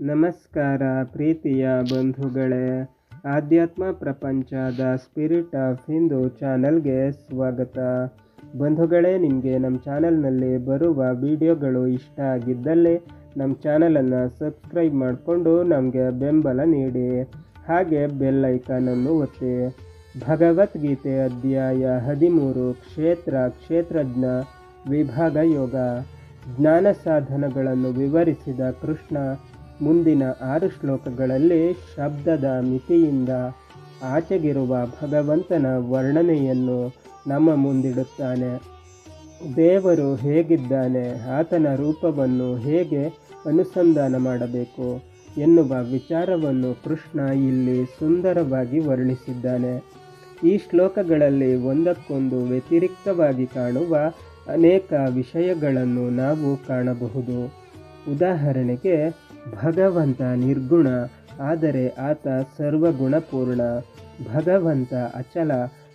ನಮಸ್ಕಾರ ಪ್ರೀತಿಯ ಬಂಧುಗಳೇ, ಆಧ್ಯಾತ್ಮ ಪ್ರಪಂಚದ ಸ್ಪಿರಿಟ್ ಆಫ್ ಹಿಂದೂ ಚಾನಲ್ಗೆ ಸ್ವಾಗತ. ಬಂಧುಗಳೇ, ನಿಮಗೆ ನಮ್ಮ ಚಾನಲ್ನಲ್ಲಿ ಬರುವ ವಿಡಿಯೋಗಳು ಇಷ್ಟ ಆಗಿದ್ದಲ್ಲಿ ನಮ್ಮ ಚಾನಲನ್ನು ಸಬ್ಸ್ಕ್ರೈಬ್ ಮಾಡಿಕೊಂಡು ನಮಗೆ ಬೆಂಬಲ ನೀಡಿ. ಹಾಗೆ ಬೆಲ್ ಐಕಾನನ್ನು ಒತ್ತಿ. ಭಗವದ್ಗೀತೆ ಅಧ್ಯಾಯ ಹದಿಮೂರು, ಕ್ಷೇತ್ರ, ಕ್ಷೇತ್ರಜ್ಞ, ವಿಭಾಗ ಯೋಗ. ಜ್ಞಾನ ಸಾಧನಗಳನ್ನು ವಿವರಿಸಿದ ಕೃಷ್ಣ ಮುಂದಿನ ಆರು ಶ್ಲೋಕಗಳಲ್ಲಿ ಶಬ್ದದ ಮಿತಿಯಿಂದ ಆಚೆಗಿರುವ ಭಗವಂತನ ವರ್ಣನೆಯನ್ನು ನಮ್ಮ ಮುಂದಿಡುತ್ತಾನೆ. ದೇವರು ಹೇಗಿದ್ದಾನೆ, ಆತನ ರೂಪವನ್ನು ಹೇಗೆ ಅನುಸಂಧಾನ ಮಾಡಬೇಕು ಎನ್ನುವ ವಿಚಾರವನ್ನು ಕೃಷ್ಣ ಇಲ್ಲಿ ಸುಂದರವಾಗಿ ವರ್ಣಿಸಿದ್ದಾನೆ. ಈ ಶ್ಲೋಕಗಳಲ್ಲಿ ಒಂದಕ್ಕೊಂದು ವ್ಯತಿರಿಕ್ತವಾಗಿ ಕಾಣುವ ಅನೇಕ ವಿಷಯಗಳನ್ನು ನಾವು ಕಾಣಬಹುದು. ಉದಾಹರಣೆಗೆ ಭಗವಂತ ನಿರ್ಗುಣ, ಆದರೆ ಆತ ಸರ್ವಗುಣಪೂರ್ಣ. ಭಗವಂತ ಅಚಲ,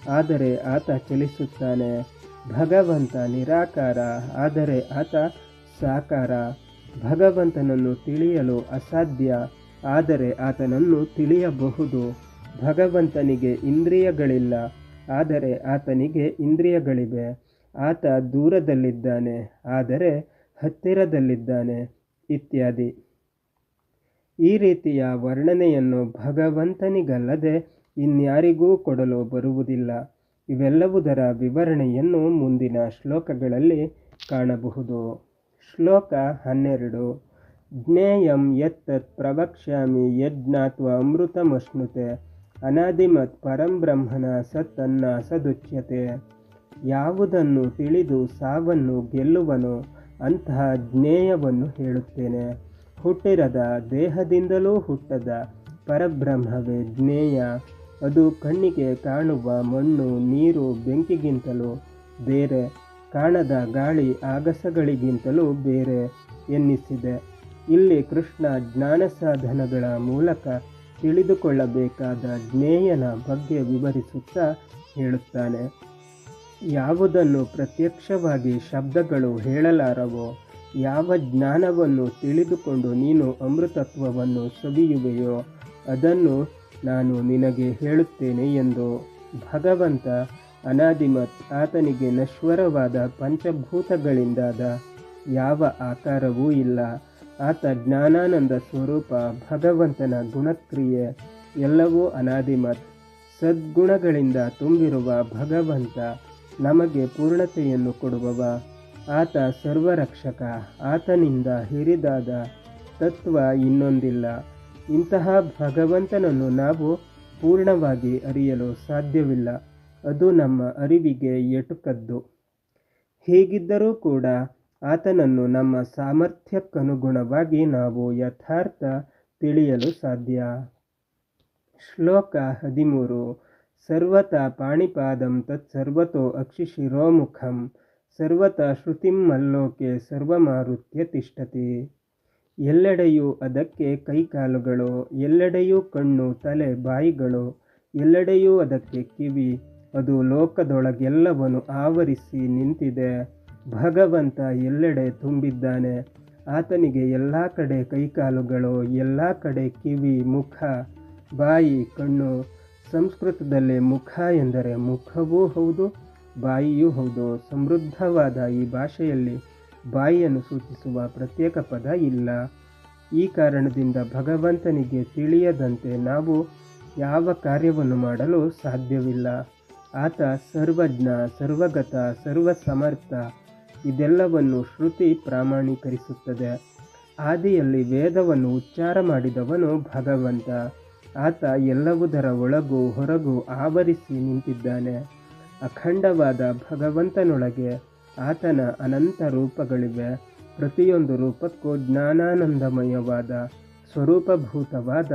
ಆದರೆ ಆತ ಚಲಿಸುತ್ತಾನೆ. ಭಗವಂತ ನಿರಾಕಾರ, ಆದರೆ ಆತ ಸಾಕಾರ. ಭಗವಂತನನ್ನು ತಿಳಿಯಲು ಅಸಾಧ್ಯ, ಆದರೆ ಆತನನ್ನು ತಿಳಿಯಬಹುದು. ಭಗವಂತನಿಗೆ ಇಂದ್ರಿಯಗಳಿಲ್ಲ, ಆದರೆ ಆತನಿಗೆ ಇಂದ್ರಿಯಗಳಿವೆ. ಆತ ದೂರದಲ್ಲಿದ್ದಾನೆ, ಆದರೆ ಹತ್ತಿರದಲ್ಲಿದ್ದಾನೆ, ಇತ್ಯಾದಿ. ಈ ರೀತಿಯ ವರ್ಣನೆಯನ್ನು ಭಗವಂತನಿಗಲ್ಲದೆ ಇನ್ಯಾರಿಗೂ ಕೊಡಲು ಬರುವುದಿಲ್ಲ. ಇವೆಲ್ಲವುದರ ವಿವರಣೆಯನ್ನು ಮುಂದಿನ ಶ್ಲೋಕಗಳಲ್ಲಿ ಕಾಣಬಹುದು. ಶ್ಲೋಕ ಹನ್ನೆರಡು. ಜ್ಞೇಯಂ ಯತ್ತತ್ ಪ್ರವಕ್ಷ್ಯಾಮಿ ಯಜ್ಞಾತ್ವ ಅಮೃತಮಶ್ನುತೆ, ಅನಾದಿಮತ್ ಪರಂಬ್ರಹ್ಮನ ಸತ್ತನ್ನ ಸದುಚ್ಯತೆ. ಯಾವುದನ್ನು ತಿಳಿದು ಸಾವನ್ನು ಗೆಲ್ಲುವನು ಅಂತಹ ಜ್ಞೇಯವನ್ನು ಹೇಳುತ್ತೇನೆ. ಹುಟ್ಟಿರದ ದೇಹದಿಂದಲೂ ಹುಟ್ಟದ ಪರಬ್ರಹ್ಮವೇ ಜ್ಞೇಯ. ಅದು ಕಣ್ಣಿಗೆ ಕಾಣುವ ಮಣ್ಣು, ನೀರು ಬೆಂಕಿಗಿಂತಲೂ ಬೇರೆ, ಕಾಣದ ಗಾಳಿ ಆಗಸಗಳಿಗಿಂತಲೂ ಬೇರೆ ಎನ್ನಿಸಿದೆ. ಇಲ್ಲಿ ಕೃಷ್ಣ ಜ್ಞಾನ ಸಾಧನಗಳ ಮೂಲಕ ತಿಳಿದುಕೊಳ್ಳಬೇಕಾದ ಜ್ಞೇಯನ ಬಗ್ಗೆ ವಿವರಿಸುತ್ತಾ ಹೇಳುತ್ತಾನೆ. ಯಾವುದನ್ನು ಪ್ರತ್ಯಕ್ಷವಾಗಿ ಶಬ್ದಗಳು ಹೇಳಲಾರವೋ ಯಾವ ಜ್ಞಾನವನ್ನು ತಿಳಿದುಕೊಂಡು ನೀನು ಅಮೃತತ್ವವನ್ನು ಸವಿಯುವೆಯೋ ಅದನ್ನು ನಾನು ನಿನಗೆ ಹೇಳುತ್ತೇನೆ ಎಂದು ಭಗವಂತ ಅನಾದಿಮತ್ ಆತನಿಗೆ ನಶ್ವರವಾದ ಪಂಚಭೂತಗಳಿಂದಾದ ಯಾವ ಆಕಾರವೂ ಇಲ್ಲ. ಆತ ಜ್ಞಾನಾನಂದ ಸ್ವರೂಪ, ಭಗವಂತನ ಗುಣಕ್ರಿಯೆ, ಎಲ್ಲವೂ ಅನಾದಿಮತ್ ಸದ್ಗುಣಗಳಿಂದ ತುಂಬಿರುವ ಭಗವಂತ ನಮಗೆ ಪೂರ್ಣತೆಯನ್ನು ಕೊಡುವವ. ಆತ ಸರ್ವರಕ್ಷಕ, ಆತನಿಂದ ಹಿರಿದಾದ ತತ್ವ ಇನ್ನೊಂದಿಲ್ಲ. ಇಂತಹ ಭಗವಂತನನ್ನು ನಾವು ಪೂರ್ಣವಾಗಿ ಅರಿಯಲು ಸಾಧ್ಯವಿಲ್ಲ. ಅದು ನಮ್ಮ ಅರಿವಿಗೆ ಎಟುಕದ್ದು. ಹೀಗಿದ್ದರೂ ಕೂಡ ಆತನನ್ನು ನಮ್ಮ ಸಾಮರ್ಥ್ಯಕ್ಕನುಗುಣವಾಗಿ ನಾವು ಯಥಾರ್ಥ ತಿಳಿಯಲು ಸಾಧ್ಯ. ಶ್ಲೋಕ ಹದಿಮೂರು. ಸರ್ವತ ಪಾಣಿಪಾದಂ ತತ್ ಸರ್ವತೋ ಅಕ್ಷಿಶಿರೋಮುಖಂ. ಸರ್ವತ ಶ್ರುತಿಂ ಮಲ್ಲೋಕೆ ಸರ್ವಮಾರುತ್ಯ ತಿಷ್ಠತಿ ಎಲ್ಲೆಡೆಯೂ ಅದಕ್ಕೆ ಕೈಕಾಲುಗಳು, ಎಲ್ಲೆಡೆಯೂ ಕಣ್ಣು, ತಲೆ, ಬಾಯಿಗಳು, ಎಲ್ಲೆಡೆಯೂ ಅದಕ್ಕೆ ಕಿವಿ, ಅದು ಲೋಕದೊಳಗೆಲ್ಲವನ್ನು ಆವರಿಸಿ ನಿಂತಿದೆ. ಭಗವಂತ ಎಲ್ಲೆಡೆ ತುಂಬಿದ್ದಾನೆ. ಆತನಿಗೆ ಎಲ್ಲ ಕಡೆ ಕೈಕಾಲುಗಳು, ಎಲ್ಲ ಕಡೆ ಕಿವಿ, ಮುಖ, ಬಾಯಿ, ಕಣ್ಣು, ಸಂಸ್ಕೃತದಲ್ಲಿ ಮುಖ ಎಂದರೆ ಮುಖವೂ ಹೌದು ಬಾಯಿಯೂ ಹೌದು. ಸಮೃದ್ಧವಾದ ಈ ಭಾಷೆಯಲ್ಲಿ ಬಾಯಿಯನ್ನು ಸೂಚಿಸುವ ಪ್ರತ್ಯೇಕ ಪದ ಇಲ್ಲ. ಈ ಕಾರಣದಿಂದ ಭಗವಂತನಿಗೆ ತಿಳಿಯದಂತೆ ನಾವು ಯಾವ ಕಾರ್ಯವನ್ನು ಮಾಡಲು ಸಾಧ್ಯವಿಲ್ಲ. ಆತ ಸರ್ವಜ್ಞ, ಸರ್ವಗತ, ಸರ್ವಸಮರ್ಥ, ಇದೆಲ್ಲವನ್ನು ಶ್ರುತಿ ಪ್ರಾಮಾಣೀಕರಿಸುತ್ತದೆ. ಆದಿಯಲ್ಲಿ ವೇದವನ್ನು ಉಚ್ಚಾರ ಮಾಡಿದವನು ಭಗವಂತ. ಆತ ಎಲ್ಲವುದರ ಒಳಗೂ ಹೊರಗೂ ಆವರಿಸಿ ನಿಂತಿದ್ದಾನೆ. ಅಖಂಡವಾದ ಭಗವಂತನೊಳಗೆ ಆತನ ಅನಂತ ರೂಪಗಳಿವೆ. ಪ್ರತಿಯೊಂದು ರೂಪಕ್ಕೂ ಜ್ಞಾನಾನಂದಮಯವಾದ ಸ್ವರೂಪಭೂತವಾದ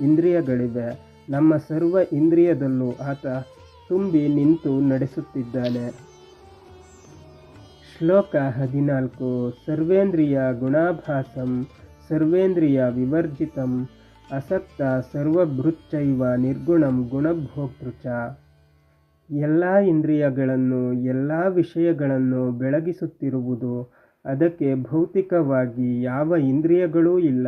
ಇಂದ್ರಿಯಗಳಿವೆ. ನಮ್ಮ ಸರ್ವ ಇಂದ್ರಿಯದಲ್ಲೂ ಆತ ತುಂಬಿ ನಿಂತು ನಡೆಸುತ್ತಿದ್ದಾನೆ. ಶ್ಲೋಕ ಹದಿನಾಲ್ಕು. ಸರ್ವೇಂದ್ರಿಯ ಗುಣಾಭಾಸಂ, ಸರ್ವೇಂದ್ರಿಯ ವಿವರ್ಜಿತಂ, ಅಸಕ್ತ ಸರ್ವಭೃಚ್ಚೈವ ನಿರ್ಗುಣಂ ಗುಣಭೋಕ್ತೃಚ. ಎಲ್ಲ ಇಂದ್ರಿಯಗಳನ್ನು, ಎಲ್ಲ ವಿಷಯಗಳನ್ನು ಬೆಳಗಿಸುತ್ತಿರುವುದು. ಅದಕ್ಕೆ ಭೌತಿಕವಾಗಿ ಯಾವ ಇಂದ್ರಿಯಗಳೂ ಇಲ್ಲ.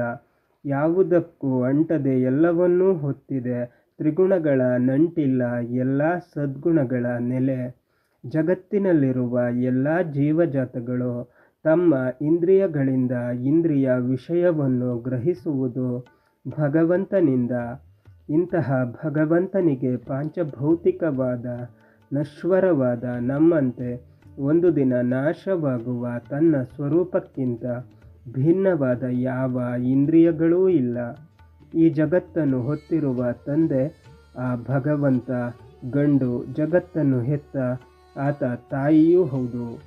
ಯಾವುದಕ್ಕೂ ಅಂಟದೆ ಎಲ್ಲವನ್ನೂ ಹೊತ್ತಿದೆ. ತ್ರಿಗುಣಗಳ ನಂಟಿಲ್ಲ ಎಲ್ಲ ಸದ್ಗುಣಗಳ ನೆಲೆ. ಜಗತ್ತಿನಲ್ಲಿರುವ ಎಲ್ಲ ಜೀವಜಾತಗಳು ತಮ್ಮ ಇಂದ್ರಿಯಗಳಿಂದ ಇಂದ್ರಿಯ ವಿಷಯವನ್ನು ಗ್ರಹಿಸುವುದು ಭಗವಂತನಿಂದ. ಇಂತಹ ಭಗವಂತನಿಗೆ ಪಾಂಚಭೌತಿಕವಾದ, ನಶ್ವರವಾದ ನಮ್ಮಂತೆ ಒಂದು ದಿನ ನಾಶವಾಗುವ ತನ್ನ ಸ್ವರೂಪಕ್ಕಿಂತ ಭಿನ್ನವಾದ ಯಾವ ಇಂದ್ರಿಯಗಳೂ ಇಲ್ಲ. ಈ ಜಗತ್ತನ್ನು ಹೊತ್ತಿರುವ ತಂದೆ, ಆ ಭಗವಂತ ಗಂಡು ಜಗತ್ತನ್ನು ಹೆತ್ತ ಆತ ತಾಯಿಯೂ ಹೌದು.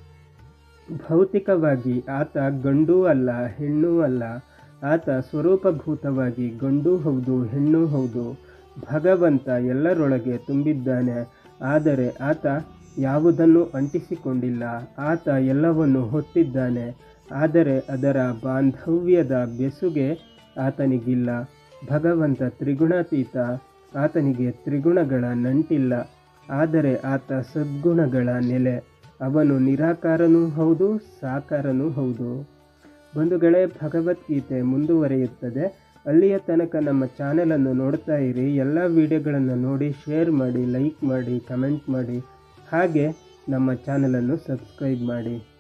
ಭೌತಿಕವಾಗಿ ಆತ ಗಂಡೂ ಅಲ್ಲ, ಹೆಣ್ಣೂ ಅಲ್ಲ. ಆತ ಸ್ವರೂಪಭೂತವಾಗಿ ಗಂಡೂ ಹೌದು, ಹೆಣ್ಣೂ ಹೌದು, ಭಗವಂತ ಎಲ್ಲರೊಳಗೆ ತುಂಬಿದ್ದಾನೆ. ಆದರೆ ಆತ ಯಾವುದನ್ನು ಅಂಟಿಸಿಕೊಂಡಿಲ್ಲ. ಆತ ಎಲ್ಲವನ್ನು ಹೊತ್ತಿದ್ದಾನೆ. ಆದರೆ ಅದರ ಬಾಂಧವ್ಯದ ಬೆಸುಗೆ ಆತನಿಗಿಲ್ಲ. ಭಗವಂತ ತ್ರಿಗುಣಾತೀತ. ಆತನಿಗೆ ತ್ರಿಗುಣಗಳ ನಂಟಿಲ್ಲ. ಆದರೆ ಆತ ಸದ್ಗುಣಗಳ ನೆಲೆ. ಅವನು ನಿರಾಕಾರನೂ ಹೌದು, ಸಾಕಾರನೂ ಹೌದು. ಬಂಧುಗಳೇ ಭಗವದ್ಗೀತೆ ಮುಂದುವರಿಯುತ್ತದೆ. ಅಲ್ಲಿಯ ತನಕ ನಮ್ಮ ಚಾನೆಲನ್ನು ನೋಡ್ತಾ ಇರಿ. ಎಲ್ಲ ವಿಡಿಯೋಗಳನ್ನು ನೋಡಿ ಶೇರ್ ಮಾಡಿ ಲೈಕ್ ಮಾಡಿ ಕಮೆಂಟ್ ಮಾಡಿ. ಹಾಗೆ ನಮ್ಮ ಚಾನೆಲನ್ನು ಸಬ್ಸ್ಕ್ರೈಬ್ ಮಾಡಿ.